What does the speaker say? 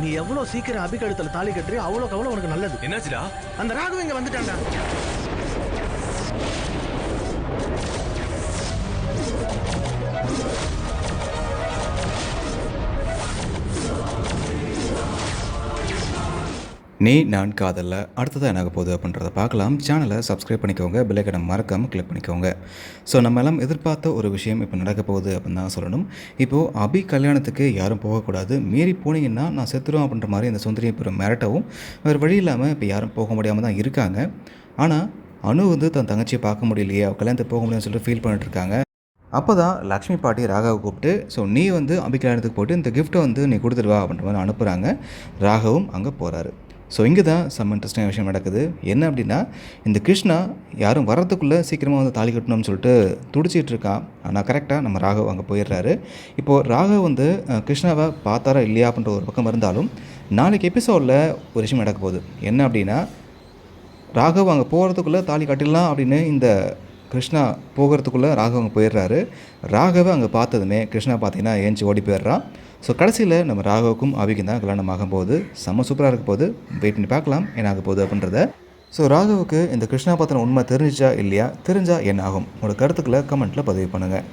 நீ எவ்வளவு சீக்கிரம் அபி கழுத்துல தாலி கட்டுறியோ அவ்வளோக்கு அவ்வளோ உனக்கு நல்லது. என்னாச்சுடா? அந்த ராகு இங்க வந்துட்டான்டா. நீ நான் காதலில் அடுத்ததாக என்ன போகுது அப்படின்றத பார்க்கலாம். சேனலை சப்ஸ்கிரைப் பண்ணிக்கோங்க. பெல்லைக்கனை மறக்காமல் கிளிக் பண்ணிக்கோங்க. ஸோ நம்ம எல்லாம் எதிர்பார்த்த ஒரு விஷயம் இப்போ நடக்க போகுது அப்படின்னு தான் சொல்லணும். இப்போது அபி கல்யாணத்துக்கு யாரும் போகக்கூடாது மீறி போனீங்கன்னா நான் செத்துருவோம் அப்படின்ற மாதிரி அந்த சுந்தரியை பெரும் மிரட்டவும் வேறு வழி இல்லாமல் இப்போ யாரும் போக முடியாமல் தான் இருக்காங்க. ஆனால் அனு வந்து தன் தங்கச்சியை பார்க்க முடியலையே. அவள் கல்யாணத்துக்கு போக முடியும்னு சொல்லிட்டு ஃபீல் பண்ணிட்டு இருக்காங்க. அப்போ தான் லக்ஷ்மி பாட்டி ராகாவை கூப்பிட்டு ஸோ நீ வந்து அபி கல்யாணத்துக்கு போட்டு இந்த கிஃப்ட்டை வந்து நீ கொடுத்துருவா அப்படின்ற மாதிரி அனுப்புகிறாங்க ராகவும் அங்கே போகிறாரு ஸோ இங்கே தான் சம் இன்ட்ரெஸ்டிங் விஷயம் நடக்குது. என்ன அப்படின்னா இந்த கிருஷ்ணா யாரும் வர்றதுக்குள்ளே சீக்கிரமாக வந்து தாலி கட்டணும்னு சொல்லிட்டு துடிச்சிட்டு இருக்கான். ஆனால் கரெக்டாக நம்ம ராகவ் அங்கே போயிடுறாரு. இப்போது ராகவ் வந்து கிருஷ்ணாவை பார்த்தாரா இல்லையா அப்படின்ற ஒரு பக்கம் இருந்தாலும் நாளைக்கு எபிசோடில் ஒரு விஷயம் நடக்க போகுது. என்ன அப்படின்னா ராகவ் அங்கே போகிறதுக்குள்ளே தாலி கட்டிடலாம் அப்படின்னு இந்த கிருஷ்ணா போகிறதுக்குள்ளே ராகவ் அங்கே போயிடுறாரு. ராகவை அங்கே பார்த்ததுமே கிருஷ்ணா பார்த்தீங்கன்னா ஏஞ்சி ஓடி போயிடுறான். ஸோ கடைசியில் நம்ம ராகவுக்கும் அபிக்கும் தான் கல்யாணம் ஆகும் போது செம்ம சூப்பராக இருக்க போது வெயிட் பண்ணி பார்க்கலாம் என்ன ஆக போகுது அப்படின்றத. ஸோ ராகவுக்கு இந்த கிருஷ்ணா பற்றின உண்மை தெரிஞ்சிச்சா இல்லையா? தெரிஞ்சால் என்ன ஆகும்? உங்களோட கருத்துக்களை கமெண்ட்டில் பதிவு பண்ணுங்கள்